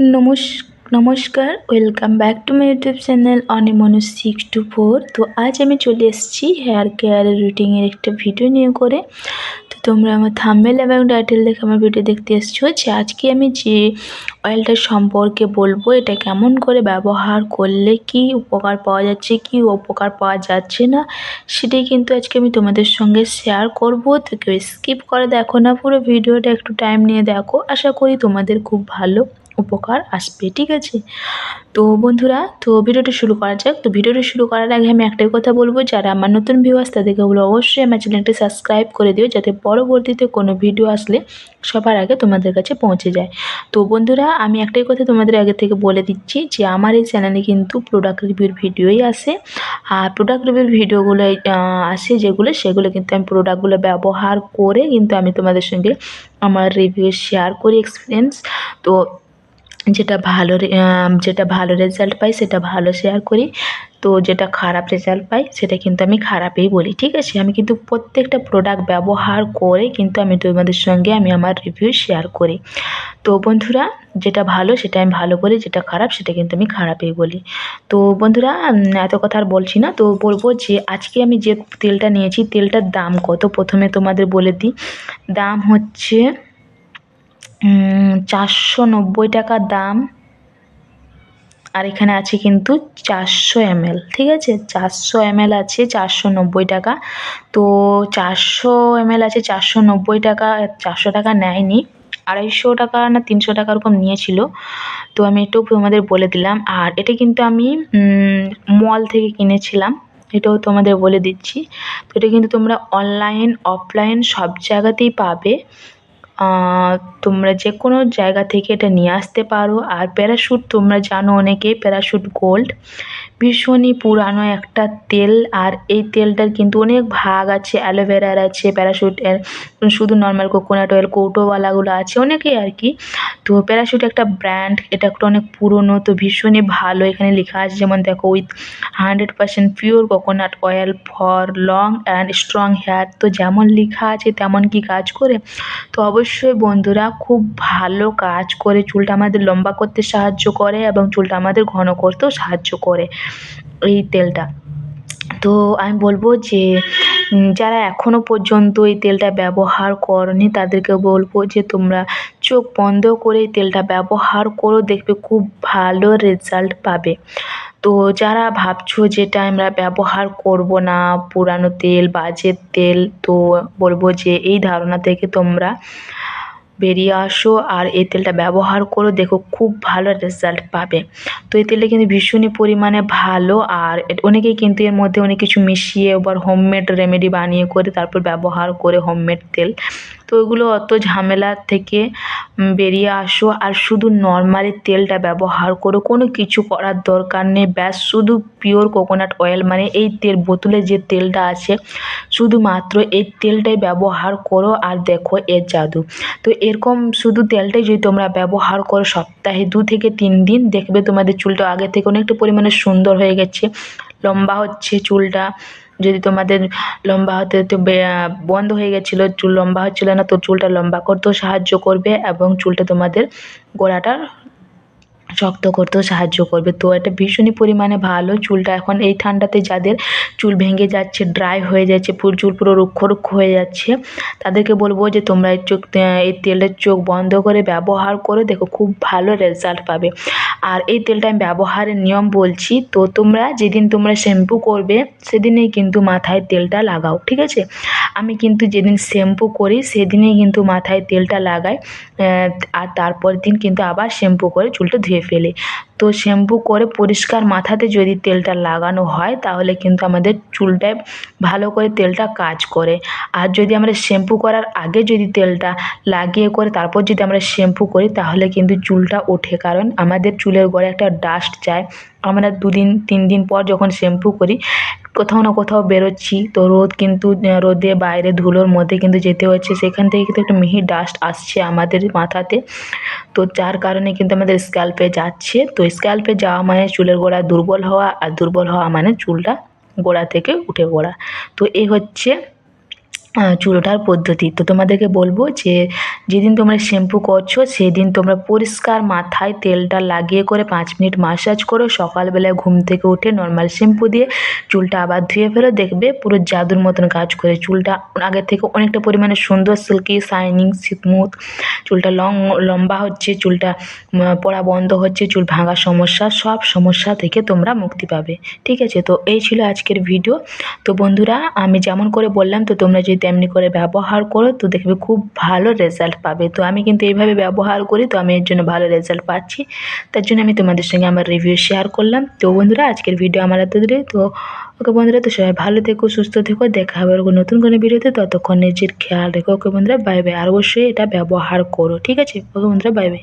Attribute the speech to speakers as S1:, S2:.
S1: নমস, নমস্কার welcome back to my YouTube channel Animonu six two four তো আজ আমি চলে এসেছি হেয়ার কেয়ারের রুটিনের একটা ভিডিও নিয়ে করে। তো তোমরা আমার থাম্বেল এবং টাইটেল দেখে আমার ভিডিও দেখতে এসছো যে আজকে আমি যে অয়েলটার সম্পর্কে বলব, এটা কেমন করে ব্যবহার করলে কি উপকার পাওয়া যাচ্ছে, কি উপকার পাওয়া যাচ্ছে না, সেটাই কিন্তু আজকে আমি তোমাদের সঙ্গে শেয়ার করব। তো কেউ স্কিপ করে দেখো না পুরো ভিডিওটা একটু টাইম নিয়ে দেখো। আশা করি তোমাদের খুব ভালো উপকার আসবে, ঠিক আছে? তো বন্ধুরা, তো ভিডিওটা শুরু করা যাক। তো ভিডিওটা শুরু করার আগে আমি একটাই কথা বলব, যারা আমার নতুন ভিউয়ার্স তাদেরকে বলো অবশ্যই আমার চ্যানেলটি সাবস্ক্রাইব করে দিও, যাতে পরবর্তীতে কোনো ভিডিও আসলে সবার আগে তোমাদের কাছে পৌঁছে যায়। তো বন্ধুরা, আমি একটাই কথা তোমাদের আগে থেকে বলে দিচ্ছি যে, আমার এই চ্যানেলে কিন্তু প্রোডাক্ট রিভিউর ভিডিওই আসে। আর প্রোডাক্ট রিভিউর ভিডিওগুলো আসে যেগুলো, সেগুলো কিন্তু আমি প্রোডাক্টগুলো ব্যবহার করে কিন্তু আমি তোমাদের সঙ্গে আমার রিভিউ শেয়ার করি এক্সপিরিয়েন্স তো যেটা ভালো যেটা ভালো রেজাল্ট পাই সেটা ভালো শেয়ার করি। তো যেটা খারাপ রেজাল্ট পাই সেটা কিন্তু আমি খারাপই বলি, ঠিক আছে? আমি কিন্তু প্রত্যেকটা প্রোডাক্ট ব্যবহার করে কিন্তু আমি তোমাদের সঙ্গে আমি আমার রিভিউ শেয়ার করি। তো বন্ধুরা, যেটা ভালো সেটা আমি ভালো বলি, যেটা খারাপ সেটা কিন্তু আমি খারাপই বলি। তো বন্ধুরা এত কথা আর বলছি না। তো বলব যে আজকে আমি যে তেলটা নিয়েছি, তেলটার দাম কত? প্রথমে তোমাদের বলে দিই। দাম হচ্ছে চারশো নব্বই টাকা দাম। আর এখানে আছে কিন্তু চারশো এমএল ঠিক আছে? চারশো এমএল আছে চারশো নব্বই টাকা। তো চারশো এমএল আছে চারশো নব্বই টাকা, চারশো টাকা নেয়নি। আড়াইশো টাকা না তিনশো টাকা ওরকম নিয়েছিল। তো আমি একটু তোমাদের বলে দিলাম। আর এটা কিন্তু আমি মল থেকে কিনেছিলাম। এটাও তোমাদের বলে দিচ্ছি। তো এটা কিন্তু তোমরা অনলাইন অফলাইন সব জায়গাতেই পাবে। তোমরা যে কোনো জায়গা থেকে এটা নিয়ে আসতে পারো। আর প্যারাশুট তোমরা জানো অনেকেই প্যারাশুট গোল্ড ভীষণই পুরানো একটা তেল। আর এই তেলটার কিন্তু অনেক ভাগ আছে অ্যালোভেরার আছে প্যারাশুটের শুধু নর্মাল কোকোনাট অয়েল কৌটোওয়ালাগুলো আছে, অনেকেই আর কি। তো প্যারাশুট একটা ব্র্যান্ড এটা একটা অনেক পুরনো, তো ভীষণই ভালো। এখানে লেখা আছে, যেমন দেখো with hundred percent pure coconut oil for long and strong hair তো যেমন লেখা আছে, তেমন কি কাজ করে? তো অবশ্যই বন্ধুরা খুব ভালো কাজ করে চুলটা আমাদের লম্বা করতে সাহায্য করে এবং চুলটা আমাদের ঘন করতেও সাহায্য করে এই তেলটা। তো আমি বলব যে যারা এখনও পর্যন্ত এই তেলটা ব্যবহার করনি, তাদেরকে বলব যে, তোমরা চোখ বন্ধ করে এই তেলটা ব্যবহার করো, দেখবে খুব ভালো রেজাল্ট পাবে। তো যারা ভাবছ যেটা আমরা ব্যবহার করব না, পুরানো তেল, বাজের তেল, তো বলব যে, এই ধারণা থেকে তোমরা বেরিয়ে আসো আর এই তেলটা ব্যবহার করো, দেখো খুব ভালো রেজাল্ট পাবে। তো এই তেলটা কিন্তু ভীষণই পরিমাণে ভালো আর অনেকেই কিন্তু এর মধ্যে অনেক কিছু মিশিয়ে আবার হোমমেড রেমেডি বানিয়ে করে তারপর ব্যবহার করে হোমমেড তেল। তো ওইগুলো অত ঝামেলা থেকে বেরিয়ে আসো। আর শুধু নর্মালি তেলটা ব্যবহার করো। কোনো কিছু করার দরকার নেই। ব্যাস, শুধু পিওর কোকোনাট অয়েল মানে এই তেল, বোতলে যে তেলটা আছে, শুধুমাত্র এই তেলটাই ব্যবহার করো। আর দেখো, এর জাদু। তো এরকম শুধু তেলটাই যদি তোমরা ব্যবহার করো সপ্তাহে দু থেকে তিন দিন, দেখবে তোমাদের চুলটা আগে থেকে অনেকটা পরিমাণে সুন্দর হয়ে গেছে। লম্বা হচ্ছে চুলটা। যদি তোমাদের লম্বা হতে তো বন্ধ হয়ে গেছিল, চুল লম্বা হচ্ছিল না, তো চুলটা লম্বা করতেও সাহায্য করবে এবং চুলটা তোমাদের গোড়াটা শক্ত করতেও সাহায্য করবে। তো এটা ভীষণই পরিমাণে ভালো। চুলটা এখন এই ঠান্ডাতে যাদের চুল ভেঙে যাচ্ছে ড্রাই হয়ে যাচ্ছে, পুরো চুল পুরো রুক্ষ রুক্ষ হয়ে যাচ্ছে, তাদেরকে বলব যে তোমরা এই চোখ, এই তেলের চোখ বন্ধ করে ব্যবহার করে। দেখো খুব ভালো রেজাল্ট পাবে। আর এই তেলটা আমি ব্যবহারের নিয়ম বলছি, তো তোমরা যেদিন তোমরা শ্যাম্পু করবে, সেদিনেই কিন্তু মাথায় তেলটা লাগাও, ঠিক আছে? আমি কিন্তু যেদিন শ্যাম্পু করি, সেদিনেই কিন্তু মাথায় তেলটা লাগাই আর তারপর দিন কিন্তু আবার শ্যাম্পু করে চুলটা ধুয়ে ফেলি। তো শ্যাম্পু করে পরিষ্কার মাথাতে যদি তেলটা লাগানো হয়, তাহলে কিন্তু আমাদের চুলটায় ভালো করে তেলটা কাজ করে। আর যদি আমরা শ্যাম্পু করার আগে যদি তেলটা লাগিয়ে করে তারপর যদি আমরা শ্যাম্পু করি, তাহলে কিন্তু চুলটা ওঠে। কারণ আমাদের চুলের গড়ে একটা ডাস্ট যায়। আমরা দুদিন তিন দিন পর যখন শ্যাম্পু করি কোথাও না কোথাও বেরোচ্ছি। তো রোদ কিন্তু, রোদে বাইরে ধুলোর মধ্যে কিন্তু যেতে হচ্ছে। সেখান থেকে কিন্তু একটা মিহি ডাস্ট আসছে আমাদের মাথাতে। তো যার কারণে কিন্তু আমাদের স্ক্যাল্পে যাচ্ছে। তো স্ক্যাল্পে যাওয়া মানে চুলের গোড়া দুর্বল হওয়া, আর দুর্বল হওয়া মানে চুলটা গোড়া থেকে উঠে পড়া। তো এই হচ্ছে চুল ওঠার পদ্ধতি। তো তোমাদেরকে বলব যে, যেদিন তোমরা শ্যাম্পু করছ, সেদিন তোমরা পরিষ্কার মাথায় তেলটা লাগিয়ে করে পাঁচ মিনিট মাসাজ করো। সকালবেলায় ঘুম থেকে উঠে নর্মাল শ্যাম্পু দিয়ে চুলটা আবার ধুয়ে ফেলো। দেখবে পুরো জাদুর মতন কাজ করে। চুলটা আগের থেকে অনেকটা পরিমাণে সুন্দর সিল্কি শাইনিং স্মুথ চুলটা লং, লম্বা হচ্ছে, চুলটা পড়া বন্ধ হচ্ছে, চুল ভাঙা সমস্যা, সব সমস্যা থেকে তোমরা মুক্তি পাবে। ঠিক আছে? তো এই ছিল আজকের ভিডিও তো বন্ধুরা, আমি যেমন করে বললাম, তো তোমরা যদি তেমনি করে ব্যবহার করো, তো দেখবে খুব ভালো রেজাল্ট পাবে। তো আমি কিন্তু এইভাবে ব্যবহার করি, তো আমি এর জন্য ভালো রেজাল্ট পাচ্ছি। তার জন্য আমি তোমাদের সঙ্গে আমার রিভিউ শেয়ার করলাম। তো বন্ধুরা, আজকের ভিডিও আমার এত দূরে। তো ওকে বন্ধুরা, তো সবাই ভালো থেকো, সুস্থ থেকো। দেখা হবে নতুন কোনো ভিডিওতে ততক্ষণ নিজের খেয়াল রেখো। ওকে বন্ধুরা বাই বাই আর অবশ্যই এটা ব্যবহার করো। ঠিক আছে? ওকে বন্ধুরা বাই বাই